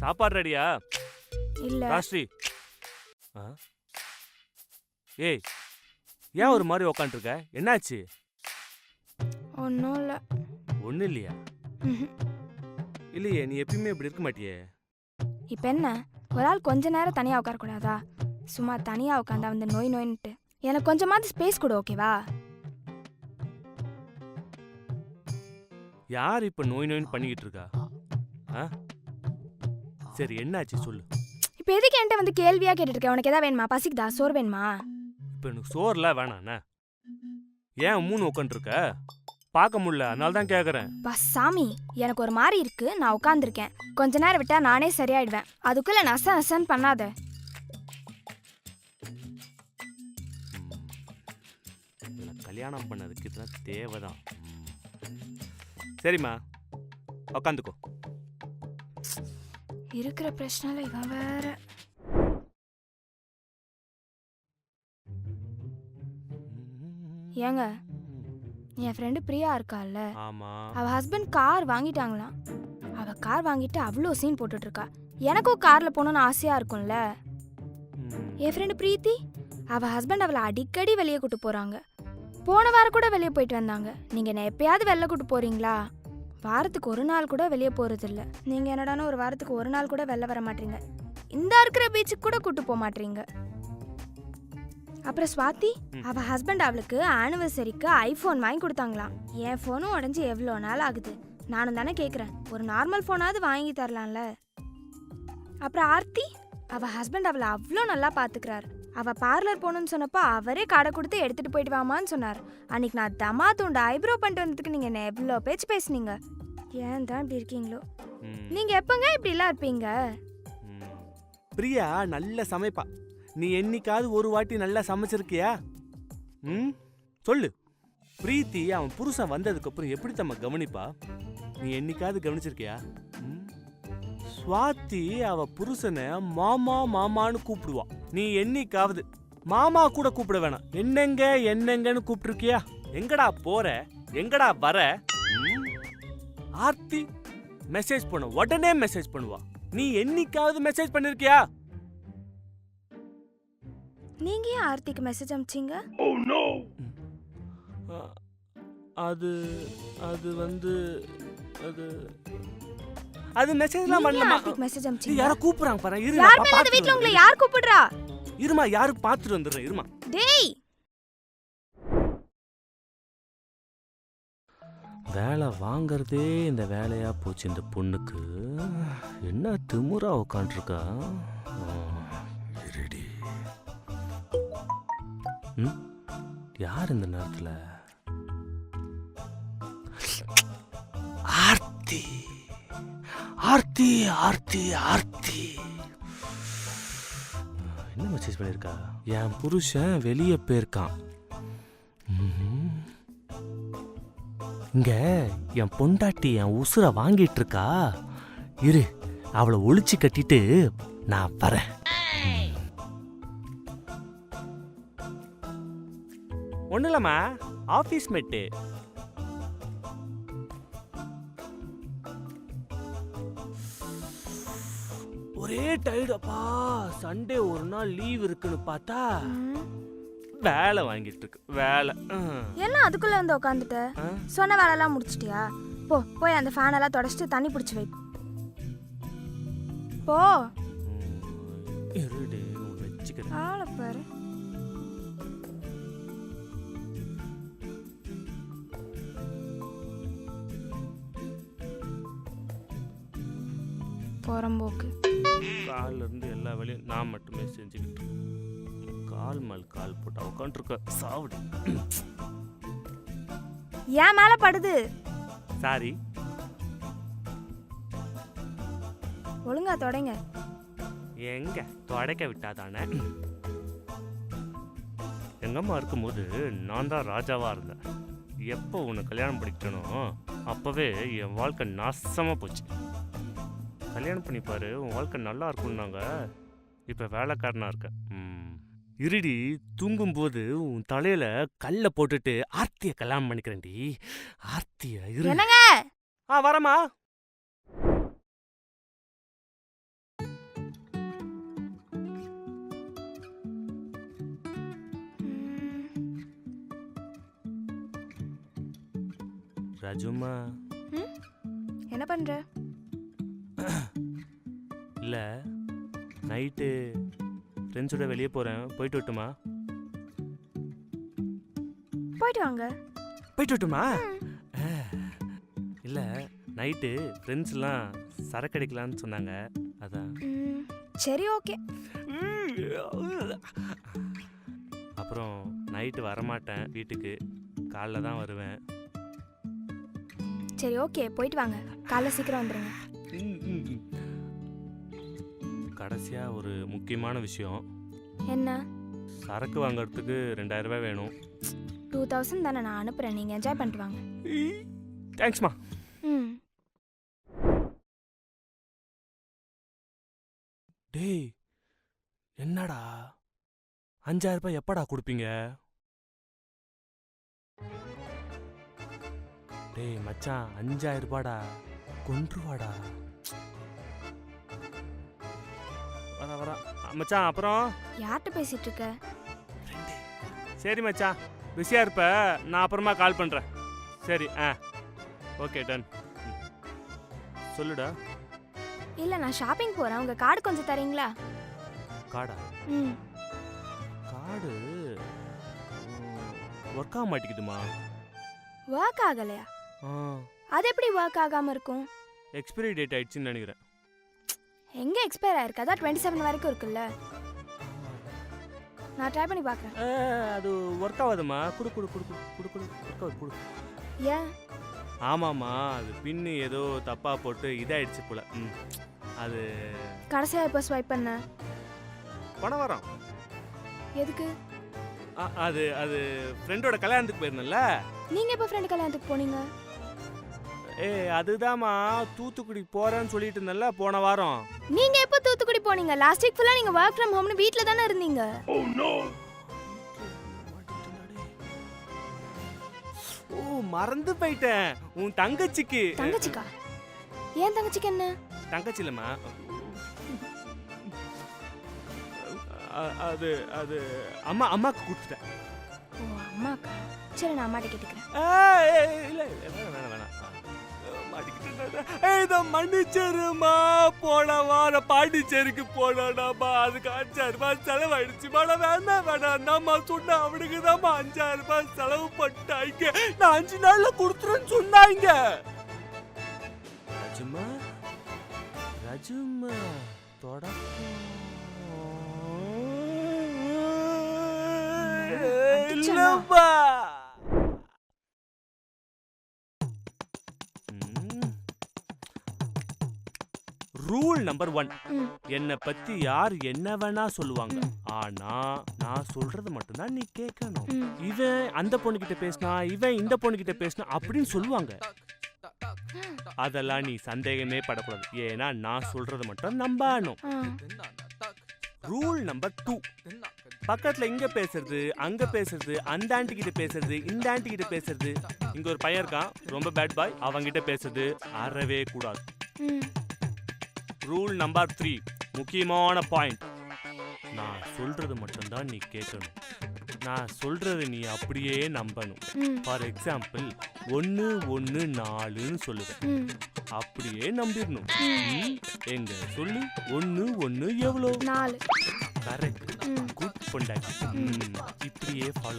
சாப்பாடு ரெடியா? இல்ல. ராஸ்ரீ ஆ? ஏய் ஏன் ஒரு மாதிரி உக்காண்ட்ருக்க என்னாச்சு? ஒன்றும் இல்லை ஒன்றும் இல்லையா இல்லையே நீ எப்பயுமே இப்படி இருக்க மாட்டியே. இப்போ என்ன? ஒரு ஆள் கொஞ்ச நேரம் தனியாக உட்காரக்கூடாதா சும்மா தனியாக உட்காந்தா வந்து நோய் நோயின்ட்டு எனக்கு கொஞ்சமாவது ஸ்பேஸ் கொடு ஓகேவா யார் இப்போ நோய் நோயின்னு பண்ணிக்கிட்டு இருக்கா? ஆ? சரி என்னாச்சு சொல்லு. இப்போ எதுக்கு என்கிட்ட வந்து கேள்வியாக கேட்டுட்டு இருக்க உனக்கு எதாவது வேணுமா? பசிக்குதா? சோறு வேணுமா? இப்போ எனக்கு சோறுலாம் வேணாண்ணே ஏன் மூணு உட்காண்ட்ருக்க பார்க்க முடியல அதனால தான் கேட்குறேன் பஸ் சாமி எனக்கு ஒரு மாதிரி இருக்கு. நான் உட்காந்துருக்கேன் கொஞ்ச நேரம் விட்டா நானே சரியாயிடுவேன். அதுக்குள்ள நச நசன்னு பண்ணாத. கல்யாணம் பண்ணதுக்கு இதெல்லாம் தேவைதான். ம். சரிம்மா. உக்காந்துக்கோ. இருக்கிற பிரச்சனைல இவன் வேற. ஏங்க என் ஃப்ரெண்டு பிரியா இருக்கால்ல. அவ ஹஸ்பண்ட் கார் வாங்கிட்டாங்களாம். அவ கார் வாங்கிட்டு அவ்வளோ சீன் போட்டுட்டு இருக்கா எனக்கும் கார்ல போகணும்னு ஆசையா இருக்கும்ல. என் ஃப்ரெண்டு பிரீத்தி அவ ஹஸ்பண்ட் அவளை அடிக்கடி வெளியே கூட்டு போறாங்க. போன வாரம் கூட வெளியே போயிட்டு வந்தாங்க. நீங்க என்ன எப்பயாவது வெளில கூட்டு போறீங்களா? வாரத்துக்கு ஒரு நாள் கூட வெளியே போறது இல்ல நீங்க என்னடானா ஒரு வாரத்துக்கு ஒரு நாள் கூட வெளில வர மாட்டீங்க. இந்த இருக்கிற பீச்சுக்கு கூட கூட்டு போக மாட்டீங்க. அப்புறம் ஸ்வாதி ம். அவ ஹஸ்பண்ட் அவளுக்கு ஆனிவர்சரிக்கு ஐஃபோன் வாங்கி கொடுத்தாங்களாம். என் ஃபோனும் உடஞ்சி எவ்வளோ நாள் ஆகுது? நானும் தானே கேட்குறேன் ஒரு நார்மல் ஃபோனாவது வாங்கி தரலாம்ல. அப்புறம் ஆர்த்தி அவ ஹஸ்பண்ட் அவளை அவ்வளோ நல்லா பார்த்துக்கிறாரு அவ பார்லர் போகணும்னு சொன்னப்போ அவரே கடை கொடுத்து எடுத்துட்டு போயிட்டு வாமான்னு சொன்னார். அன்னைக்கு நான் தமா தூண்டு ஐப்ரோ பண்ணிட்டு வந்ததுக்கு நீங்க என்ன எவ்வளோ பேச்சு பேசுனீங்க? ஏன் தான் இப்படி இருக்கீங்களோ? ம். நீங்க எப்பங்க இப்படிலாம் இருப்பீங்க. பிரியா நல்ல சமைப்பா. நீ என்னைக்காவது ஒரு வாட்டி நல்லா சமைச்சிருக்கியா? ம்? சொல்லு. பிரீத்தி அவன் புருஷன் வந்ததுக்கு அப்புறம் எப்படி தம்ம கவனிப்பா? நீ என்னைக்காவது கவனிச்சிருக்கியா? ம்? சுவாதி அவ புருஷனை மாமா மாமான்னு கூப்பிடுவா. நீ என்னைக்காவது மாமா கூட கூப்பிட வேணாம். என்னங்க என்னங்கன்னு கூப்பிட்டுருக்கியா? எங்கடா போற? எங்கடா வர? ஆர்த்தி மெசேஜ் பண்ண. உடனே மெசேஜ் பண்ணுவா. நீ என்னைக்காவது மெசேஜ் பண்ணிருக்கியா? நீங்க ஏன் ஆர்த்திக்கு மெசேஜ் அனுப்பிச்சீங்க? அ- அது அது வந்து அது அது மெசேஜ்லாம் பண்ணலமா மெசேஜ் இது அனுப்பிச்சீங்க யாரோ கூப்பிடுறாங்க பாரு இரு யார் மேல பார்த்துட்டு வீட்ல உங்களை. யார் கூப்பிடுறா? இருமா யாரு பார்த்துட்டு வந்துடுறேன் இருமா. டேய்! வேலை வாங்குறதே இந்த வேலையா போச்சு இந்த பொண்ணுக்கு. என்ன திமுறா உட்காந்துருக்கா இருடி. ம் யார் இந்த நேரத்தில்? ஆர்த்தி. ஆர்த்தி ஆர்த்தி ஆர்த்தி. என்ன மெசேஜ் பண்ணியிருக்கா என் புருஷன் வெளியே போயிருக்கான். இங்க என் பொண்டாட்டி என் உசுரை வாங்கிட்டு இருக்கா இரு அவளை ஒழிச்சு கட்டிட்டு நான் வரேன். ஒன்றும் இல்லைம்மா ஆஃபீஸ் மேட்டு. ஒரே டயர்டப்பா சண்டே ஒரு நாள் லீவ் இருக்குன்னு பார்த்தா. வேலை வாங்கிட்டு இருக்கு. வேலை. ம். என்ன அதுக்குள்ள வந்து உட்காந்துட்ட? சொன்ன வேலையெல்லாம் முடிச்சிட்டியா? போ போய் அந்த ஃபேன் எல்லாம் தொடச்சிட்டு தண்ணி பிடிச்சி வை. போ. இருடி வச்சுக்கிறேன். ஆளை பாரு. புறம்போக்கு கால்ல இருந்து எல்லா வேலையும் நான் மட்டுமே செஞ்சுக்கிட்டு. கால் மேல் கால் போட்டு உட்காந்துருக்க சாவடி. ஏன் மேல படுது? சாரி. ஒழுங்கா தொடங்க. எங்க? தொடக்க விட்டாதானே? எங்கம்மா இருக்கும்போது நான் தான் ராஜாவா இருந்தேன். எப்போ உன்னை கல்யாணம் பண்ணிக்கிட்டனோ அப்பவே என் வாழ்க்கை நாசமா போச்சு. கல்யாணம் பண்ணிப்பாரு உன் வாழ்க்கை நல்லா இருக்கும்னாங்க. இப்போ வேலைக்காரனாக இருக்க. இருடி தூங்கும்போது உன் தலையில கல்ல போட்டுட்டு ஆர்த்தியை கல்யாணம் பண்ணிக்கிறேன்டி. ஆர்த்தியை என்னங்க? ஆ வரமா ராஜுமா என்ன பண்ற? இல்ல நைட்டு ஃப்ரெண்ட்ஸோட வெளியே போறேன். போயிட்டு வரட்டுமா? போயிட்டு வாங்க. போயிட்டு வரட்டுமா? இல்ல நைட்டு ஃப்ரெண்ட்ஸ்லாம் சரக்கு அடிக்கலான்னு சொன்னாங்க. அதான். சரி ஓகே. அப்புறம் நைட்டு வரமாட்டேன் வீட்டுக்கு. காலைல தான் வருவேன். சரி ஓகே போயிட்டு வாங்க. காலைல சீக்கிரம் வந்துடுங்க கடைசியா ஒரு முக்கியமான விஷயம். என்ன? சரக்கு வாங்குறதுக்கு ரெண்டாயிரம் ரூபாய் வேணும். டூ தௌசண்ட் தானே நான் அனுப்புகிறேன் நீங்கள் என்ஜாய் பண்ணிட்டு வாங்க. தேங்க்ஸ்மா ம். டேய் என்னடா? அஞ்சாயிரம் ரூபாய் எப்படா கொடுப்பீங்க? டேய் மச்சான் அஞ்சாயிரம் ரூபாடா. கொன்றுவாடா. வர வர மச்சான் அப்புறம்? யார்கிட்ட பேசிட்டு இருக்க? சரி மச்சான். பிஸியாக இருப்ப நான் அப்புறமா கால் பண்ணுறேன் சரி ஆ. ஓகே டன் சொல்லுடா. இல்லை நான் ஷாப்பிங் போகிறேன் உங்கள் கார்டு கொஞ்சம் தரீங்களா? காடா ம். காடு ஒர்க் ஆக மாட்டேங்குதுமா? ஒர்க் ஆகலையா? ஆ. அது எப்படி ஒர்க் ஆகாமல் இருக்கும்? எக்ஸ்பைரி டேட் ஆயிடுச்சுன்னு நினைக்கிறேன். எங்கே எக்ஸ்பயர் ஆயிருக்கு? அதான் டுவெண்ட்டி செவன் வரைக்கும் இருக்குல்ல. நான் ட்ரை பண்ணி பார்க்குறேன் அது ஒர்க் ஆகாதுமா குடு குடு குடு குடு குடு குடு. ஒர்க் ஆகுது குடு. ஏன்? ஆமாம்மா அது பின்னு ஏதோ தப்பாக போட்டு இதாயிடுச்சு போல. ம் அது கடைசியாக எப்போ ஸ்வைப் பண்ண? பணம் வரோம். எதுக்கு? அது அது ஃப்ரெண்டோட கல்யாணத்துக்கு போயிருந்தேன்ல. நீங்கள் எப்போ ஃப்ரெண்டு கல்யாணத்துக்கு போனீங்க? ஏ அதுதாம்மா. தூத்துக்குடி போறேன்னு சொல்லிட்டு இருந்தேன்ல போன வாரம். நீங்கள் எப்போ தூத்துக்குடி போனீங்க? லாஸ்ட் வீக் ஃபுல்லாக நீங்கள் ஒர்க் ஃப்ரம் ஹோம்னு வீட்டில் தானே இருந்தீங்க. ஓ மறந்து போயிட்டேன். உன் தங்கச்சிக்கு. தங்கச்சிக்கா? ஏன் தங்கச்சிக்கு என்ன? தங்கச்சி இல்லம்மா. அ- அது அது அம்மா அம்மாக்கு கொடுத்துட்டேன். ஓ அம்மாக்கா? சரி நான் அம்மாட்ட கேட்டுக்கிறேன். ஏய், ஏய், இல்ல இல்ல, வேணாம் வேணாம் வேணாம். ஏய், இதை மன்னிச்சிருமா? போன வாரம் பாண்டிச்சேரிக்கு போனோடாமா அதுக்கு அஞ்சாயிரம் ரூபாய் செலவாயிடுச்சுமா நான் வேணாம் வேணாம் நம்ம சொன்ன அவனுக்கு தான்மா அஞ்சாயிரம் ரூபாய் செலவு பண்ணிட்டாங்க. நான் அஞ்சு நாள்ல கொடுத்துருன்னு சொன்னாங்க. ரஜுமா ரஜுமா தொடக்கம். இல்லப்பா ரூல் நம்பர் ஒன் என்னை பத்தி யார் என்ன வேணா சொல்லுவாங்க. ஆனா நான் சொல்றது மட்டும்தான் நீ கேட்கணும் இவன் அந்த பொண்ணுகிட்ட பேசினா இவன் இந்த பொண்ணுகிட்ட பேசினா அப்படின்னு சொல்லுவாங்க. அதெல்லாம் நீ சந்தேகமே படக்கூடாது. ஏன்னா நான் சொல்றது மட்டும் நம்பணும் ரூல் நம்பர் டூ பக்கத்துல இங்க பேசுறது அங்க பேசுறது அந்த ஆண்டி கிட்ட பேசுறது இந்த ஆண்டி கிட்ட பேசுறது. இங்க ஒரு பையன் இருக்கான் ரொம்ப பேட் பாய் அவங்கிட்ட பேசுறது அறவே கூடாது. ரூல் நம்பர் த்ரீ முக்கியமான பாயிண்ட் நான் சொல்றது மட்டும்தான் நீ கேட்கணும். நான் சொல்றது நீ அப்படியே நம்பணும். ஃபார் எக்ஸாம்பிள் ஒன்று ஒன்று நாலுன்னு சொல்லுவேன். அப்படியே நம்பிடணும். எங்க சொல்லு? ஒன்று ஒன்று எவ்வளோ? கரெக்ட் குட் பொண்டாட்டி இப்படியே ஃபாலோ